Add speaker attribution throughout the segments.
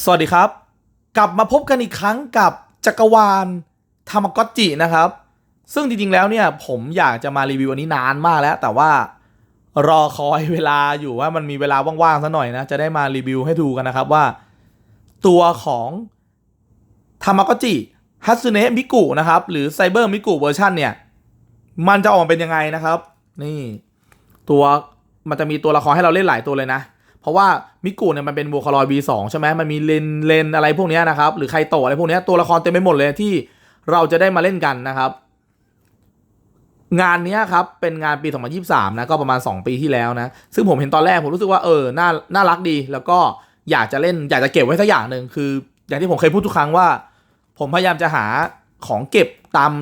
Speaker 1: สวัสดีครับ กลับมาพบกันอีกครั้งกับจักรวาลธรรมกจินะครับ ซึ่งจริงๆแล้วเนี่ยผมอยากจะมารีวิวอันนี้นานมากแล้ว แต่ว่ารอคอยเวลาอยู่ว่ามันมีเวลาว่างๆซะหน่อยนะ จะได้มารีวิวให้ดูกันนะครับว่า ตัวของธรรมกจิฮัตสึเนะมิกุนะครับ หรือไซเบอร์มิกุเวอร์ชันเนี่ย มันจะออกมาเป็นยังไงนะครับ นี่ ตัวมันจะมีตัวละครให้เราเล่นหลายตัวเลยนะ เพราะว่ามิกุเนี่ยมันเป็นโวคารอย V2 ใช่ไหมมันมีเลนเลนอะไรพวกนี้นะครับ หรือใครโตอะไรพวกนี้ตัวละครเต็มไปหมดเลยที่เราจะได้มาเล่นกันนะครับ งานนี้ครับ เป็นงานปี 2023 นะก็ประมาณ 2 ปีที่แล้วนะ ซึ่งผมเห็นตอนแรกผมรู้สึกว่าเออน่าน่ารักดี แล้วก็อยากจะเล่นอยากจะเก็บไว้สักอย่างหนึ่งคือ อย่างที่ผมเคยพูดทุกครั้งว่า ผมพยายามจะหาของเก็บตาม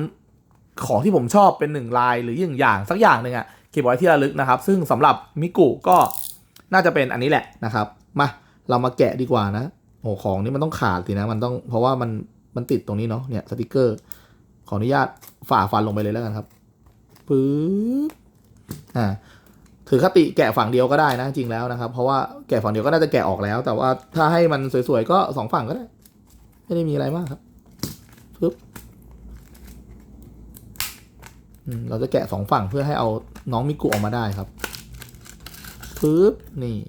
Speaker 1: ของที่ผมชอบเป็นหนึ่งลายหรืออย่างอย่างสักอย่างหนึ่งอะเก็บไว้ที่ระลึกนะครับ ซึ่งสำหรับมิกุก็ น่าจะเป็นอันนี้แหละนะครับ มาเรามาแกะดีกว่านะโอ้ของนี่มันต้องขาดสินะ มันต้องเพราะว่ามันมันติดตรงนี้เนาะเนี่ยสติกเกอร์ ขออนุญาตฝ่าฟันลงไปเลยแล้วกันครับปึ๊บอ่าถือคติแกะฝั่งเดียวก็ได้นะจริงแล้วนะครับ เพราะว่าแกะฝั่งเดียวก็น่าจะแกะออกแล้ว แต่ว่าถ้าให้มันสวยๆก็สองฝั่งก็ได้ ไม่ได้มีอะไรมากครับปึ๊บเราจะแกะสองฝั่งเพื่อให้เอาน้องมิกุออกมาได้ครับ ปึ๊บนี่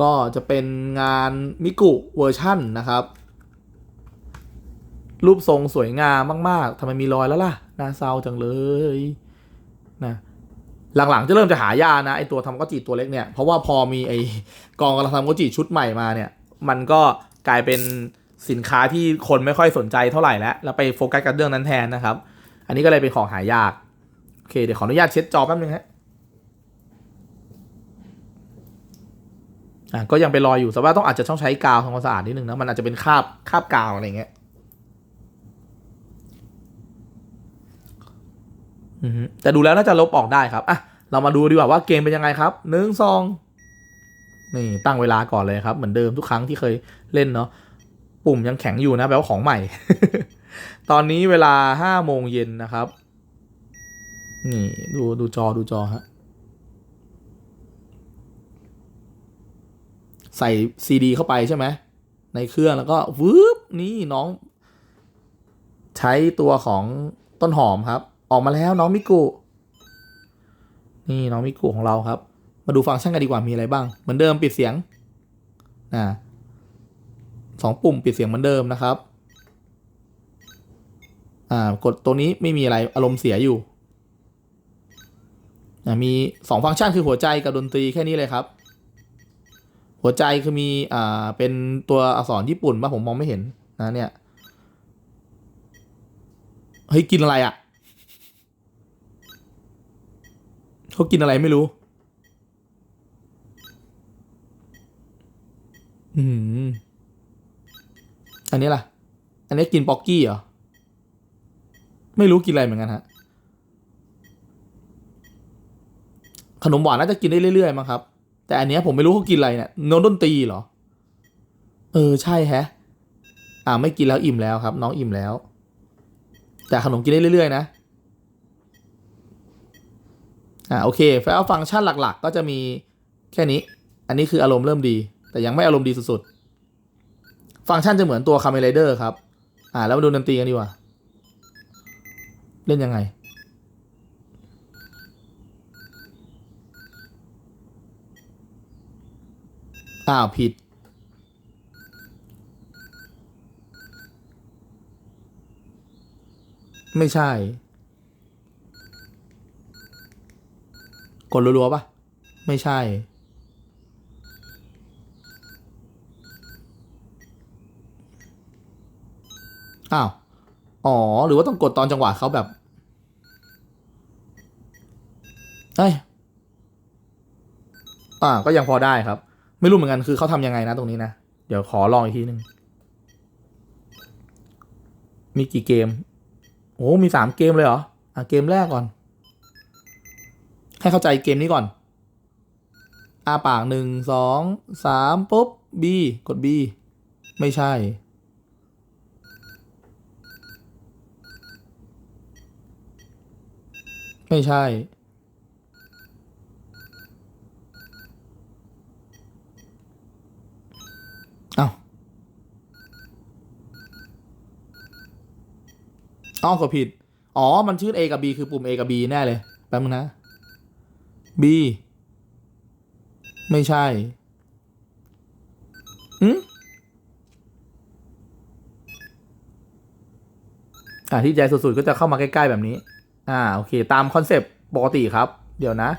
Speaker 1: ก็จะเป็นงานมิกุเวอร์ชั่นนะครับ รูปทรงสวยงามมาก ๆทำไมมีรอยแล้วล่ะน่าเศร้าจังเลยนะหลังๆจะเริ่มจะหายานะไอตัวทำก็จิตัวเล็กเนี่ยเพราะว่าพอมีไอกองกำลังทำก็จิชุดใหม่มาเนี่ย มันก็กลายเป็นสินค้าที่คนไม่ค่อยสนใจเท่าไหร่แล้วแล้วไปโฟกัสกับเรื่องนั้นแทนนะครับ อันนี้ก็เลยเป็นของหายาก โอเค เดี๋ยวขออนุญาตเช็ดจอแป๊บนึงฮะ อะก็ยังเป็นรอยอยู่แต่ว่าต้องอาจจะต้องใช้กาวทำความสะอาดนิดนึงนะมันอาจจะเป็นคราบคราบกาวอะไรเงี้ยแต่ดูแล้วน่าจะลบออกได้ครับอะเรามาดูดีกว่าว่าเกมเป็นยังไงครับหนึ่งสองนี่ตั้งเวลาก่อนเลยครับ เหมือนเดิมทุกครั้งที่เคยเล่นเนาะปุ่มยังแข็งอยู่นะแปลว่าของใหม่ ตอนนี้เวลาห้าโมงเย็นนะครับ นี่ดูดูจอดูจอฮะ ใส่ซีดีเข้าไปใช่ไหมในเครื่องแล้วก็วืบนี่น้อง ใช้ตัวของต้นหอมครับ ออกมาแล้วน้องมิกุนี่น้องมิกุของเราครับ มาดูฟังก์ชันกันดีกว่ามีอะไรบ้าง เหมือนเดิมปิดเสียงอ่าสองปุ่มปิดเสียงเหมือนเดิมนะครับอ่ากดตัวนี้ไม่มีอะไรอารมณ์เสียอยู่มีสองฟังก์ชันคือหัวใจกับดนตรีแค่นี้เลยครับ หัวใจคือมีอ่าเป็นตัวอักษรญี่ปุ่นป่ะผมมองไม่เห็นนะเนี่ยเฮ้ยกินอะไรอะ่ะเขากินอะไรไม่รู้ อืม อันนี้ล่ะ อันนี้กินป๊อกกี้เหรอ ไม่รู้กินอะไรเหมือนกันฮะ ขนมหวานน่าจะกินได้เรื่อยๆมั้งครับ แต่อันเนี้ยผมไม่รู้เขากินอะไรเนี่ยโน้ตดนตรีเหรอ เออใช่แฮะ อ่าไม่กินแล้วอิ่มแล้วครับ น้องอิ่มแล้ว แต่ขนมกินได้เรื่อยๆนะ อ่าโอเคแล้วฟังก์ชันหลัก ๆ ก็จะมีแค่นี้ อันนี้คืออารมณ์เริ่มดี แต่ยังไม่อารมณ์ดีสุดๆ ฟังก์ชันจะเหมือนตัวคาเม r เดอร์ครับ อ่า แล้วมาดูดนตรีกันดีกว่า เล่นยังไง อ้าวผิด ไม่ใช่ กดรัวๆปะไม่ใช่ อ้าว อ๋อ หรือว่าต้องกดตอนจังหวะเขาแบบเอ้ยอ่าก็ยังพอได้ครับ ไม่รู้เหมือนกันคือเขาทำยังไงนะตรงนี้นะ เดี๋ยวขอลองอีกทีหนึ่งมีกี่เกม โอ้มีสามเกมเลยเหรอ อะเกมแรกก่อน ให้เข้าใจเกมนี้ก่อน อาปากหนึ่งสองสามปุ๊บ B กด B ไม่ใช่ ไม่ใช่ อ้าวอ้อวกดผิด อ๋อ มันชื่อ A กับ B คือปุ่ม A กับ B แน่เลย แป๊บนึงนะ B ไม่ใช่อืมอ่าที่ใจสุดๆ ก็จะเข้ามาใกล้ ๆ แบบนี้ อ่า โอเค ตามคอนเซปต์ปกติครับ เดี๋ยวนะ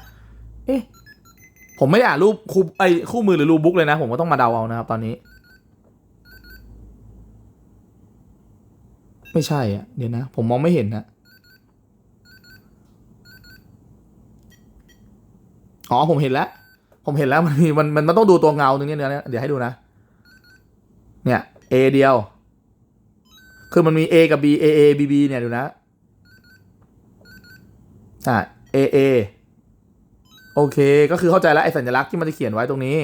Speaker 1: เอ๊ะ ผมไม่ได้อ่านรูปคูไอคู่มือหรือรูปบุ๊กเลยนะ ผมก็ต้องมาเดาเอานะครับตอนนี้ ไม่ใช่อะ เดี๋ยวนะ ผมมองไม่เห็นนะอ๋อผมเห็นแล้ว ผมเห็นแล้วมันมีมันมันมันต้องดูตัวเงาตรงนี้เนี่ยเดี๋ยวให้ดูนะ เนี่ย A เดียว คือมันมี A กับ B A A B B เนี่ยดูนะอ่า A A โอเค ก็คือเข้าใจแล้วไอ้สัญลักษณ์ที่มันจะเขียนไว้ตรงนี้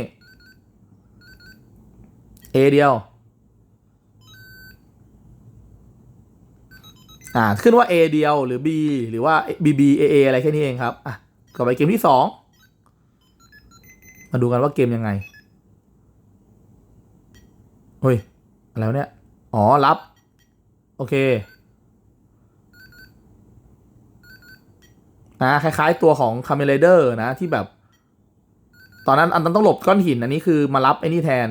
Speaker 1: A เดียว อ่าขึ้นว่า A เดียวหรือ B หรือว่า B B A A อะไรแค่นี้เองครับอะต่อไปเกมที่สองมาดูกันว่าเกมยังไงเฮ้ยอะไรวเนี่ย อ๋อ รับ โอเคนะคล้ายๆตัวของคาเมเลเดอร์นะที่แบบ ตอนนั้นอันนั้นต้องหลบก้อนหินอันนี้คือมารับไอ้นี่แทน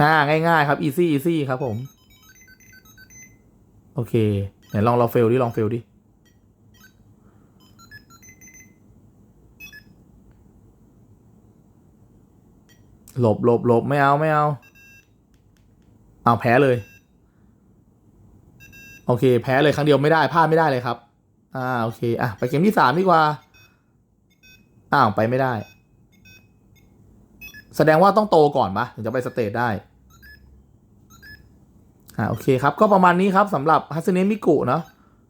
Speaker 1: อ่าง่ายๆครับ easy easy ครับผม โอเคไหนลองเราเฟลดิ ลองเฟลดิ หลบหลบหลบไม่เอาไม่เอา เอาแพ้เลย โอเค แพ้เลยครั้งเดียวไม่ได้พลาดไม่ได้เลยครับ อ่าโอเค อะ ไปเกมที่สามดีกว่า อ้าว ไปไม่ได้ แสดงว่าต้องโตก่อนปะถึงจะไปสเตจได้ อ่าโอเคครับ ก็ประมาณนี้ครับสำหรับฮัสเนมิกุเนาะ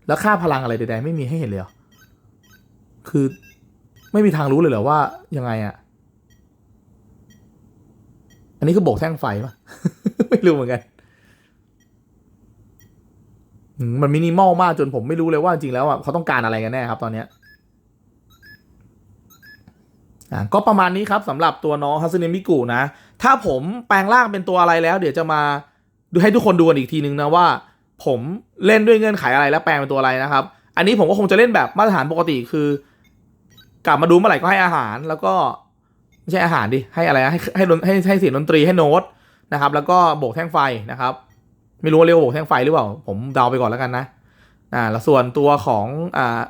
Speaker 1: แล้วค่าพลังอะไรใดๆไม่มีให้เห็นเลยคือไม่มีทางรู้เลยเหรอว่ายังไงอะอันนี้คือโบกแท่งไฟปะไม่รู้เหมือนกันมันมินิมอลมากจนผมไม่รู้เลยว่าจริงแล้วอะเขาต้องการอะไรกันแน่ครับตอนเนี้ยอ่าก็ประมาณนี้ครับสำหรับตัวน้องฮัสเนมิกุนะ ถ้าผมแปลงร่างเป็นตัวอะไรแล้ว เดี๋ยวจะมา ดูให้ทุกคนดูกันอีกทีนึงนะว่า ผมเล่นด้วยเงื่อนไขอะไรแล้วแปลงเป็นตัวอะไรนะครับ อันนี้ผมก็คงจะเล่นแบบมาตรฐานปกติคือ กลับมาดูเมื่อไหร่ก็ให้อาหารแล้วก็ไม่ใช่อาหารดิให้อะไรนะให้ให้ให้ให้เสียงดนตรีให้โน้ตนะครับ แล้วก็โบกแท่งไฟนะครับ ไม่รู้ว่าเรียกว่าโบกแท่งไฟหรือเปล่า ผมเดาไปก่อนแล้วกันนะอ่าแล้วส่วนตัวของอ่า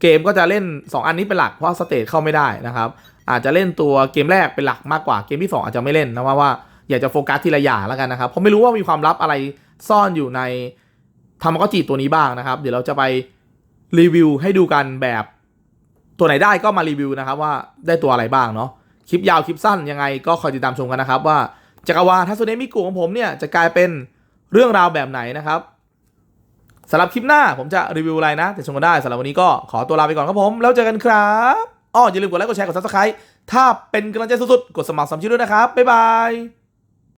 Speaker 1: เกมก็จะเล่น 2 อันนี้เป็นหลักเพราะสเตจเข้าไม่ได้นะครับ อาจจะเล่นตัวเกมแรกเป็นหลักมากกว่าเกมที่ 2 อาจจะไม่เล่นนะว่าว่า อยากจะโฟกัสทีละอย่างแล้วกันนะครับ เพราะไม่รู้ว่ามีความลับอะไรซ่อนอยู่ในทามากจิตัวนี้บ้างนะครับ เดี๋ยวเราจะไปรีวิวให้ดูกันแบบตัวไหนได้ก็มารีวิวนะครับว่าได้ตัวอะไรบ้างเนาะคลิปยาวคลิปสั้นยังไงก็คอยติดตามชมกันนะครับว่าจักรวาลทัศเนมิกุของผมเนี่ยจะกลายเป็นเรื่องราวแบบไหนนะครับสำหรับคลิปหน้าผมจะรีวิวอะไรนะติดชมกันได้สำหรับวันนี้ก็ขอตัวลาไปก่อนครับผม แล้วเจอกันครับอ้ออย่าลืมกดไลค์กดแชร์กด subscribe ถ้าเป็นกำลังใจสุดๆกดสมัครสมัครชื่อด้วยนะครับบ๊ายบาย